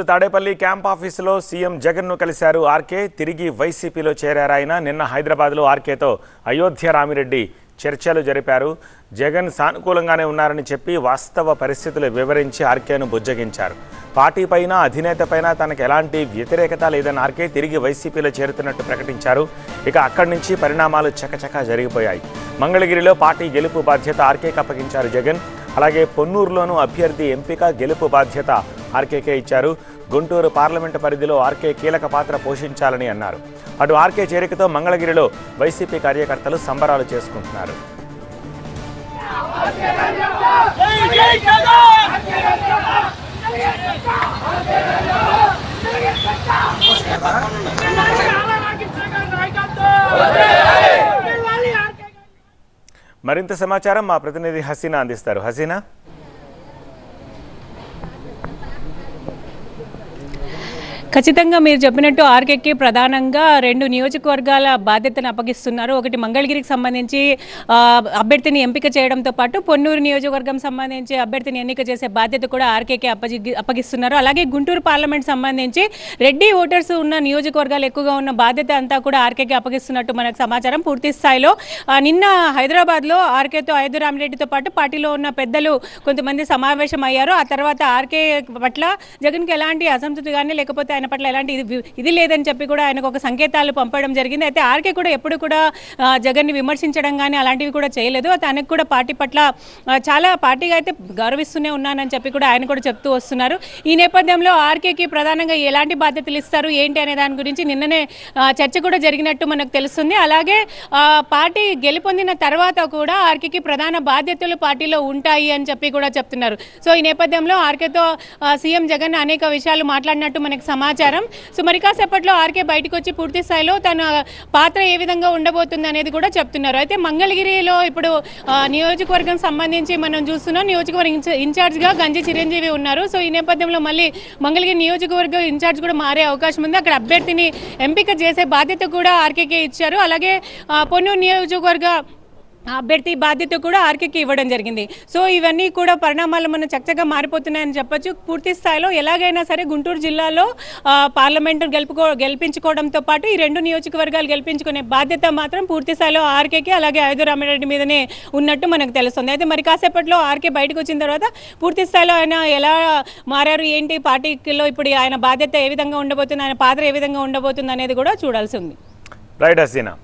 Tadepalli camp ఆఫీసులో CM జగన్ను కలిశారు ఆర్కే. తిరిగి వైసీపీలో చేరారు ఆయన. నిన్న హైదరాబాద్లో ఆర్కేతో అయోధ్య రామిరెడ్డి చర్చలు జరిపారు. జగన్ సానుకూలంగానే ఉన్నారని చెప్పి వాస్తవ పరిస్థితులు వివరించి ఆర్కేను బుజ్జగించారు. పార్టీ పైన అధినేత పైన తనకు ఎలాంటి వ్యతిరేకత లేదని ఆర్కే తిరిగి వైసీపీలో చేరుతున్నట్టు ప్రకటించారు. ఇక అక్కడి నుంచి పరిణామాలు చకచకా జరిగిపోయాయి. మంగళగిరిలో పార్టీ గెలుపు బాధ్యత ఆర్కేకి అప్పగించారు జగన్. అలాగే పొన్నూరులోనూ అభ్యర్థి ఎంపిక గెలుపు బాధ్యత ఆర్కేకే ఇచ్చారు. గుంటూరు పార్లమెంటు పరిధిలో ఆర్కే కీలక పాత్ర పోషించాలని అన్నారు. అటు ఆర్కే చేరికతో మంగళగిరిలో వైసీపీ కార్యకర్తలు సంబరాలు చేసుకుంటున్నారు. మరింత సమాచారం మా ప్రతినిధి హసీనా అందిస్తారు. హసీనా? ఖచ్చితంగా మీరు చెప్పినట్టు ఆర్కేకి ప్రధానంగా రెండు నియోజకవర్గాల బాధ్యతను అప్పగిస్తున్నారు. ఒకటి మంగళగిరికి సంబంధించి అభ్యర్థిని ఎంపిక చేయడంతో పాటు పొన్నూరు నియోజకవర్గం సంబంధించి అభ్యర్థిని ఎన్నిక చేసే బాధ్యత కూడా ఆర్కేకి అప్పగి అప్పగిస్తున్నారు. అలాగే గుంటూరు పార్లమెంట్ సంబంధించి రెడ్డి ఓటర్స్ ఉన్న నియోజకవర్గాలు ఎక్కువగా ఉన్న బాధ్యత అంతా కూడా ఆర్కేకి అప్పగిస్తున్నట్టు మనకు సమాచారం పూర్తి స్థాయిలో. నిన్న హైదరాబాద్లో ఆర్కేతో ఐదు రామిరెడ్డితో పాటు పార్టీలో ఉన్న పెద్దలు కొంతమంది సమావేశం అయ్యారు ఆ తర్వాత ఆర్కే పట్ల జగన్కి ఎలాంటి అసంతృప్తి కానీ లేకపోతే ఆయన పట్ల ఎలాంటి ఇది ఇది లేదని చెప్పి కూడా ఆయనకు ఒక సంకేతాలు పంపడం జరిగింది. అయితే ఆర్కే కూడా ఎప్పుడు కూడా జగన్ జగన్ని విమర్శించడం కానీ అలాంటివి కూడా చేయలేదు. తనకు కూడా పార్టీ పట్ల చాలా పార్టీగా అయితే గౌరవిస్తూనే ఉన్నానని చెప్పి కూడా ఆయన కూడా చెప్తూ వస్తున్నారు. ఈ నేపథ్యంలో ఆర్కేకి ప్రధానంగా ఎలాంటి బాధ్యతలు ఇస్తారు? ఏంటి అనే దాని గురించి నిన్ననే చర్చ కూడా జరిగినట్టు మనకు తెలుస్తుంది. అలాగే పార్టీ గెలుపొందిన తర్వాత కూడా ఆర్కేకి ప్రధాన బాధ్యతలు పార్టీలో ఉంటాయి అని చెప్పి కూడా చెప్తున్నారు. సో ఈ నేపథ్యంలో ఆర్కేతో సీఎం జగన్ అనేక విషయాలు మాట్లాడినట్టు మనకు సమాచారం సో మరి కాసేపట్లో ఆర్కే బయటకు వచ్చి పూర్తి స్థాయిలో తన పాత్ర ఏ విధంగా ఉండబోతుంది అనేది కూడా చెప్తున్నారు. అయితే మంగళగిరిలో ఇప్పుడు నియోజకవర్గం సంబంధించి మనం చూస్తున్నాం నియోజకవర్గం ఇన్ఛార్జ్గా గంజి చిరంజీవి ఉన్నారు. సో ఈ నేపథ్యంలో మళ్ళీ మంగళగిరి నియోజకవర్గం ఇన్ఛార్జ్ కూడా మారే అవకాశం ఉంది. అక్కడ అభ్యర్థిని ఎంపిక చేసే బాధ్యత కూడా ఆర్కేకే ఇచ్చారు. అలాగే పొన్నూరు నియోజకవర్గ అభ్యర్థి బాధ్యత కూడా ఆర్కేకి ఇవ్వడం జరిగింది. సో ఇవన్నీ కూడా పరిణామాలు మనం చక్కగా మారిపోతున్నాయని చెప్పొచ్చు. పూర్తి స్థాయిలో ఎలాగైనా సరే గుంటూరు జిల్లాలో పార్లమెంటు గెలుపుకో గెలిపించుకోవడంతో పాటు ఈ రెండు నియోజకవర్గాలు గెలిపించుకునే బాధ్యత మాత్రం పూర్తి స్థాయిలో ఆర్కేకి అలాగే అయోధ్య రామిరెడ్డి మీదనే ఉన్నట్టు మనకు తెలుస్తుంది. అయితే మరి కాసేపట్లో ఆర్కే బయటకు వచ్చిన తర్వాత పూర్తి స్థాయిలో ఆయన ఎలా మారారు? ఏంటి? పార్టీలో ఇప్పుడు ఆయన బాధ్యత ఏ విధంగా ఉండబోతుంది? ఆయన పాత్ర ఏ విధంగా ఉండబోతుంది అనేది కూడా చూడాల్సి ఉంది. రైట్ హసీనా.